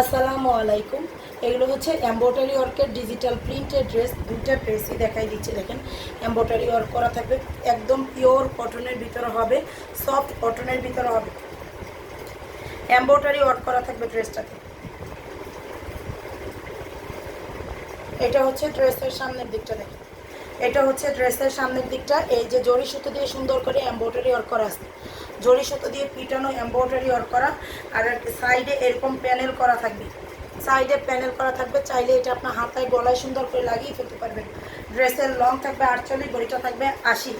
আসসালামু আলাইকুম। এগুলো হচ্ছে এম্ব্রয়ডারি ওয়ার্কের ডিজিটাল প্রিন্টেড ড্রেস দুইটা ড্রেসই দেখাই দিচ্ছে, দেখেন। এম্ব্রয়ডারি ওয়ার্ক করা থাকবে। একদম পিওর কটনের ভিতরে হবে সফট কটনের ভিতরে হবে। এম্ব্রয়ডারি ওয়ার্ক করা থাকবে ড্রেসটাতে এটা হচ্ছে ড্রেসের সামনের দিকটা, দেখেন। এটা হচ্ছে ড্রেসের সামনের দিকটা। এই যে জরি সুতো দিয়ে সুন্দর করে এম্ব্রয়ডারি ওয়ার্ক করা আছে। জরি সুতো দিয়ে পিটানো এম্ব্রয়ডারি ওয়ার্ক করা, আর সাইডে এরকম প্যানেল করা থাকবে। সাইডে প্যানেল করা থাকবে, চাইলে এটা আপনার হাতায় গলায় সুন্দর করে লাগিয়ে ফেলতে পারবেন। ড্রেসের লং থাকবে আটচল্লিশ, বড়িটা থাকবে আশি।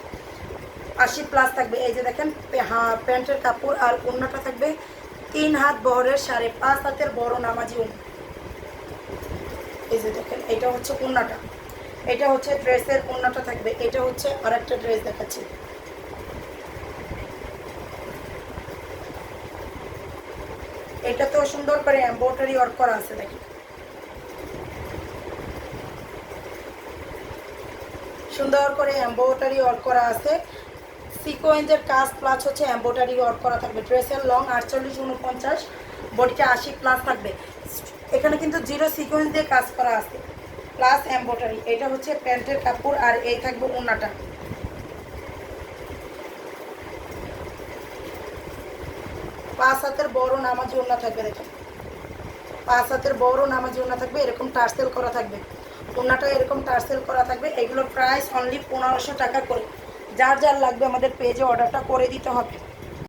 আশি প্লাস থাকবে, এই যে দেখেন প্যান্টের কাপড়, আর ওড়নাটা থাকবে তিন হাত বহরের সাড়ে পাঁচ হাতের বড় নামাজি ওড়না। এই যে দেখেন, এটা হচ্ছে ওড়নাটা। এটা হচ্ছে ড্রেসের ওড়নাটা থাকবে, এটা হচ্ছে আর একটা ড্রেস দেখাচ্ছি। এটা তো সুন্দর করে এম্ব্রয়ডারি ওয়ার্ক করা আছে, দেখেন। সুন্দর করে এম্ব্রয়ডারি ওয়ার্ক করা আছে। সিকোয়েন্সের কাজ প্লাস হচ্ছে এম্ব্রয়ডারি ওয়ার্ক করা থাকবে। ড্রেসের লং আটচল্লিশ উনপঞ্চাশ বডিটা আশি প্লাস থাকবে। এখানে কিন্তু জিরো সিকোয়েন্স দিয়ে কাজ করা আছে প্লাস এম্ব্রয়ডারি এটা হচ্ছে প্যান্টের কাপড় আর এই থাকবে ওড়নাটা। পাঁচ হাতের বড় নামাজি ওড়না থাকবে দেখেন। পাঁচ হাতের বড় নামাজি ওড়না থাকবে, এরকম টার্সেল করা থাকবে। ওনাটা এরকম টার্সেল করা থাকবে, এগুলো প্রাইস অনলি পনেরোশো টাকা করে। যার যার লাগবে আমাদের পেজে অর্ডারটা করে দিতে হবে।